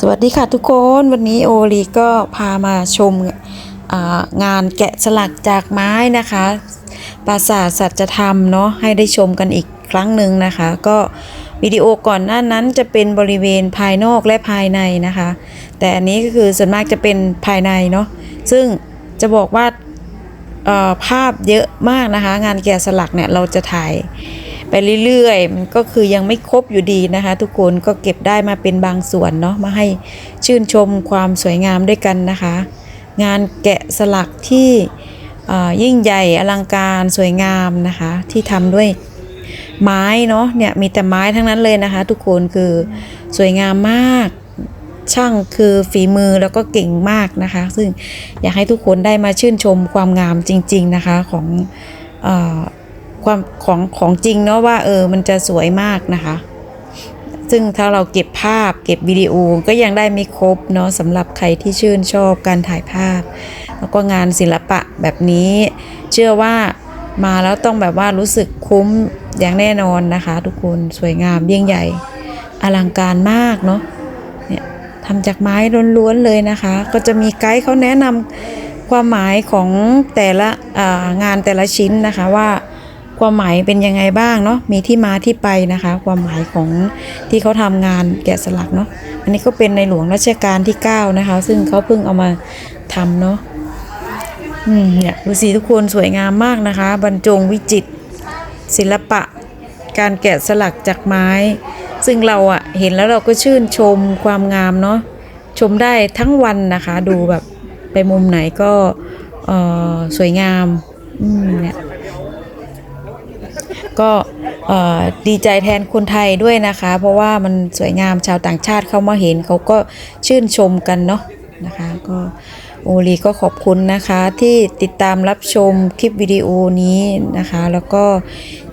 สวัสดีค่ะทุกคนวันนี้โอลีก็พามาชมงานแกะสลักจากไม้นะคะปราสาทสัจธรรมเนาะให้ได้ชมกันอีกครั้งหนึ่งนะคะ ก็วิดีโอก่อนหน้านั้นจะเป็นบริเวณภายนอกและภายในนะคะ แต่อันนี้ก็คือส่วนมากจะเป็นภายในเนาะซึ่งจะบอกว่าภาพเยอะมากนะคะ งานแกะสลักเนี่ยเราจะถ่าย ไปเรื่อยๆมันก็คือยังไม่ครบอยู่ดีนะคะ ทุกคนก็เก็บได้มาเป็นบางส่วนเนาะมาให้ชื่นชมความสวยงามด้วยกันนะคะ งานแกะสลักที่ยิ่งใหญ่อลังการสวยงามนะคะ ที่ทำด้วยไม้เนาะเนี่ยมีแต่ไม้ทั้งนั้นเลยนะคะ ทุกคนคือสวยงามมากช่างคือฝีมือแล้วก็เก่งมากนะคะ ซึ่งอยากให้ทุกคนได้มาชื่นชมความงามจริง ๆนะคะของ ความของของจริงเนาะว่าเออมันจะสวยมากนะคะ ซึ่งถ้าเราเก็บภาพเก็บวิดีโอก็ยังได้ไม่ครบเนาะสำหรับใครที่ชื่นชอบการถ่ายภาพ แล้วก็งานศิลปะแบบนี้ เชื่อว่ามาแล้วต้องแบบว่ารู้สึกคุ้มอย่างแน่นอนนะคะ ทุกคนสวยงามยิ่งใหญ่ อลังการมากเนาะเนี่ยทำจากไม้ล้วนๆเลยนะคะ ก็จะมีไกด์เขาแนะนำความหมายของแต่ละงานแต่ละชิ้นนะคะว่า ความหมายเป็นยังไงบ้างเนาะมีที่มาที่ไปนะคะ ความหมายของที่เขาทำงานแกะสลักเนาะอันนี้ก็เป็นในหลวงรัชกาลที่ 9 นะคะ ซึ่งเขาเพิ่งเอามาทำเนาะอืมเนี่ยดูสิทุกคนสวยงามมากนะคะ บรรจงวิจิตรศิลปะ การแกะสลักจากไม้ ซึ่งเราอะเห็นแล้วเราก็ชื่นชมความงามเนาะชมได้ทั้งวันนะคะ ดูแบบไปมุมไหนก็เออสวยงาม อืมเนี่ย ก็ดีใจแทนคนไทยด้วยนะคะ เพราะว่ามันสวยงามชาวต่างชาติเข้ามาเห็นเขาก็ชื่นชมกันเนาะนะคะก็โอลีก็ขอบคุณนะคะที่ติดตามรับชมคลิปวิดีโอนี้นะคะ แล้วก็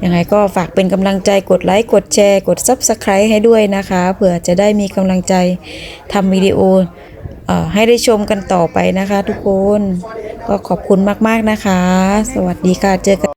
ยังไงก็ฝากเป็นกำลังใจกดไลค์กดแชร์กด Subscribe ให้ด้วยนะคะเผื่อจะได้มีกำลังใจทำวิดีโออให้ได้ชมกันต่อไปนะคะทุกคนก็ขอบคุณมาก ๆ นะคะ สวัสดีค่ะเจอกัน